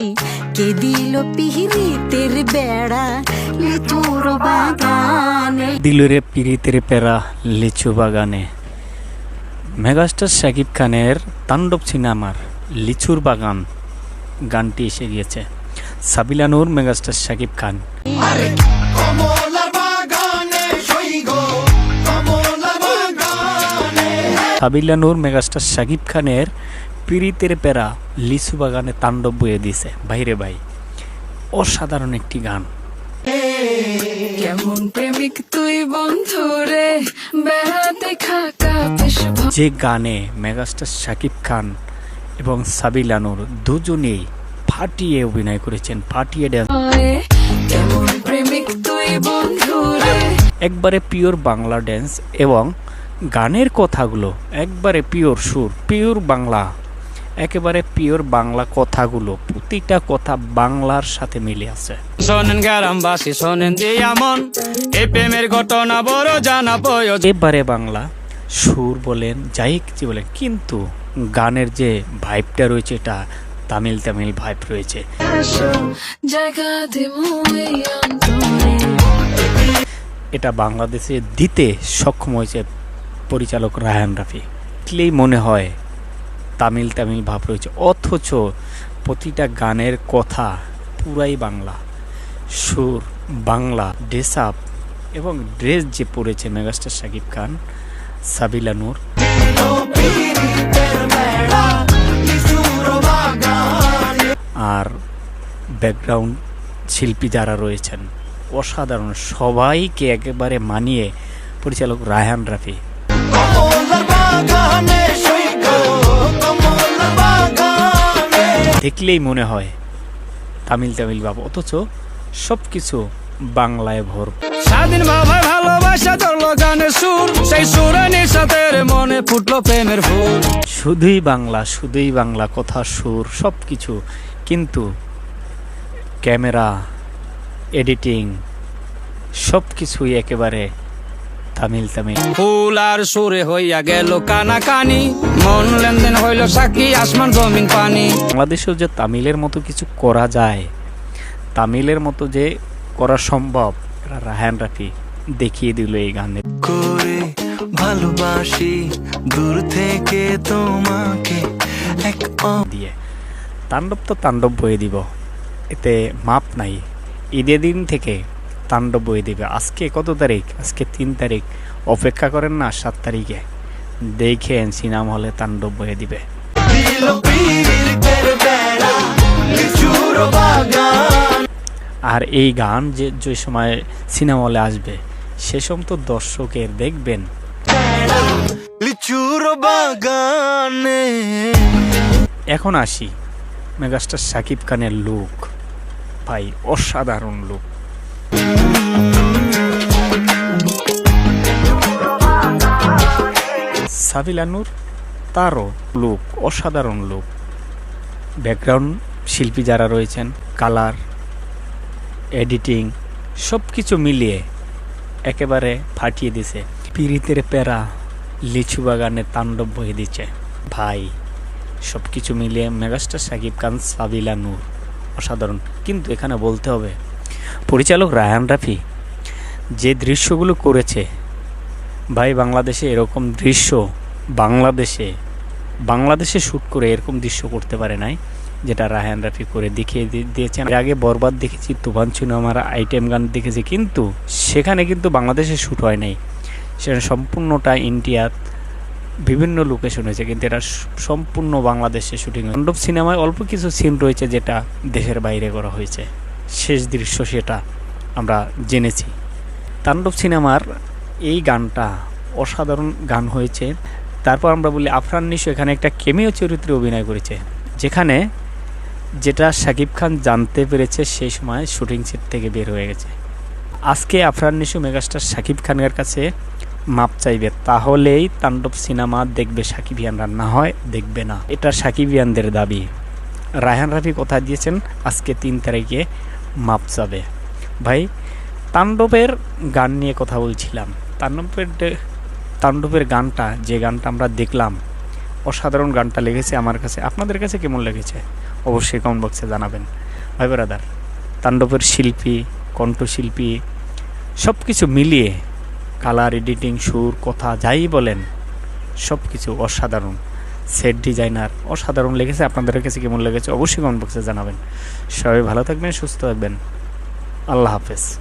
কে দিল পিহিরিতের বেড়া? লিচুর বাগানে। দিলুরে পিরিতের পেরা লিচু বাগানে। মেগাস্টার শাকিব খানের তাণ্ডব সিনেমার লিচুর বাগান গানটি এসে গিয়েছে। সাবিলানুর মেগাস্টার শাকিব খান। সাবিলানুর মেগাস্টার শাকিব খানের পিরিতের পেরা লিচু বাগানে তাণ্ডব বয়ে দিছে বাইরে ভাই অসাধারণ একটি গান। কেমন প্রেমিক তুই বন্ধু রে? বেড়াতে খাকা যে গানে মেগাস্টার শাকিব খান এবং সাবিলানুর দুজনেই ফাটিয়ে অভিনয় করেছেন ফাটিয়ে একবারে পিওর বাংলা ড্যান্স এবং গানের কথাগুলো একবারে পিওর সুর পিওর বাংলা। একেবারে পিওর বাংলা কথাগুলো প্রতিটা কথা বাংলার সাথে মিলে আছে। শোনেন গ্রামবাসী শোনেন দিয়ামন এই প্রেমের ঘটনা বড় জানা প্রয়োজন এবারে বাংলা সুর বলেন যাই কিছু বলেন কিন্তু গানের যে ভাইবটা রয়েছে এটা তামিল তামিল ভাইব রয়েছে। এটা বাংলাদেশে দিতে সক্ষম হয়েছে পরিচালক রায়ান রাফি। মনে হয় তামিল তামিল ভাব রয়েছে। অথচ প্রতিটা গানের কথা পুরাই বাংলা। সুর, বাংলা ড্রেস আপ এবং ড্রেস যে পরেছে মেগাস্টার শাকিব খান, সাবিলা নূর। আর ব্যাকগ্রাউন্ড শিল্পী যারা রয়েছেন, অসাধারণ, সবাইকে একেবারে মানিয়ে পরিচালক রায়হান রাফি। দেখলেই মনে হয় তামিল তামিল ভাব অথচ সব কিছু বাংলায় ভর স্বাধীন ভাবে ভালোবাসা ধরলো গানের সুর সেই সুরে নিঃসাতের মনে ফুটলো প্রেমের ফুল। শুধুই বাংলা শুধুই বাংলা কথা সুর সব কিছু কিন্তু ক্যামেরা এডিটিং সব কিছুই একেবারে তামিল তামিল ফুল আর সুরে হইয়া গেল কানা কানি মন লেনদেন হইল সাক্ষী আসমান জমিন পানি। বাংলাদেশেও যে তামিলের মতো কিছু করা যায় তামিলের মতো যে করা সম্ভব রাহান রাফি দেখিয়ে দিল এই গানে। করে ভালোবাসি দূর থেকে তোমাকে এক দিয়ে। তাণ্ডব তো তাণ্ডব বয়ে দিব এতে মাপ নাই। ঈদের দিন থেকে তাণ্ডব বয়ে দিবে। আজকে কত তারিখ? আজকে তিন তারিখ। অপেক্ষা করেন না সাত তারিখে। দেখেন সিনেমা হলে তাণ্ডব বয়ে দিবে। আর এই গান যে যে সময় সিনেমা হলে আসবে সে সময় তো দর্শকের দেখবেন। লিচুর বাগানে। এখন আসি। মেগাস্টার সাকিব খানের লুক। ভাই অসাধারণ লুক। সাবিলানুর, তারও লুক, অসাধারণ লুক। ব্যাকগ্রাউন্ড শিল্পী যারা রয়েছেন, কালার, এডিটিং সব কিছু মিলিয়ে একেবারে ফাটিয়ে দিছে। পিরিতের প্যারা লিচু বাগানে তাণ্ডব বয়ে দিচ্ছে। ভাই সব কিছু মিলিয়ে মেগাস্টার সাকিব খান সাবিলা নূর অসাধারণ। কিন্তু এখানে বলতে হবে পরিচালক রায়ান রাফি, যে দৃশ্যগুলো করেছে, ভাই বাংলাদেশে এরকম দৃশ্য বাংলাদেশে বাংলাদেশে শ্যুট করে এরকম দৃশ্য করতে পারে নাই, যেটা রায়ান রাফি করে দেখিয়ে দিয়েছেন। এর আগে বরবাদ দেখেছি, তুফান আমার আইটেম গান দেখেছি, কিন্তু সেখানে কিন্তু বাংলাদেশে শ্যুট হয় নাই। সেখানে সম্পূর্ণটা ইন্ডিয়াত বিভিন্ন লোকেশন হয়েছে, কিন্তু এটা সম্পূর্ণ বাংলাদেশে শুটিং মণ্ডপ সিনেমায় অল্প কিছু সিন রয়েছে, যেটা দেশের বাইরে করা হয়েছে। শেষ দৃশ্য সেটা আমরা জেনেছি। তাণ্ডব সিনেমার এই গানটা অসাধারণ গান হয়েছে। তারপর আমরা বলি আফরান নিশো এখানে একটা কেমিও চরিত্রে অভিনয় করেছে, যেখানে যেটা শাকিব খান জানতে পেরেছে সেই সময় শুটিং সেট থেকে বের হয়ে গেছে। আজকে আফরান নিশু মেগাস্টার শাকিব খানের কাছে মাপ চাইবে, তাহলেই তাণ্ডব সিনেমা দেখবে সাকিবিয়ানরা না হয় দেখবে না। এটা সাকিবিয়ানদের দাবি। রায়হান রাফি কথা দিয়েছেন, আজকে তিন তারিখে মাপ চাবে ভাই, তাণ্ডবের গান নিয়ে কথা বলছিলাম। তাণ্ডবের তাণ্ডবের গানটা, যে গানটা আমরা দেখলাম, অসাধারণ গানটা লেগেছে আমার কাছে। আপনাদের কাছে কেমন লেগেছে? অবশ্যই কমেন্ট বক্সে জানাবেন। ভাই ব্রাদার তাণ্ডবের শিল্পী, কণ্ঠশিল্পী সব কিছু মিলিয়ে কালার এডিটিং সুর, কথা, যাই বলেন সব কিছু অসাধারণ। Set designer. অসাধারণ লেগেছে। আপনাদের কাছে কেমন লেগেছে অবশ্যই কমেন্ট বক্সে জানাবেন। সবাই ভালো থাকবেন, সুস্থ থাকবেন। আল্লাহ হাফেজ।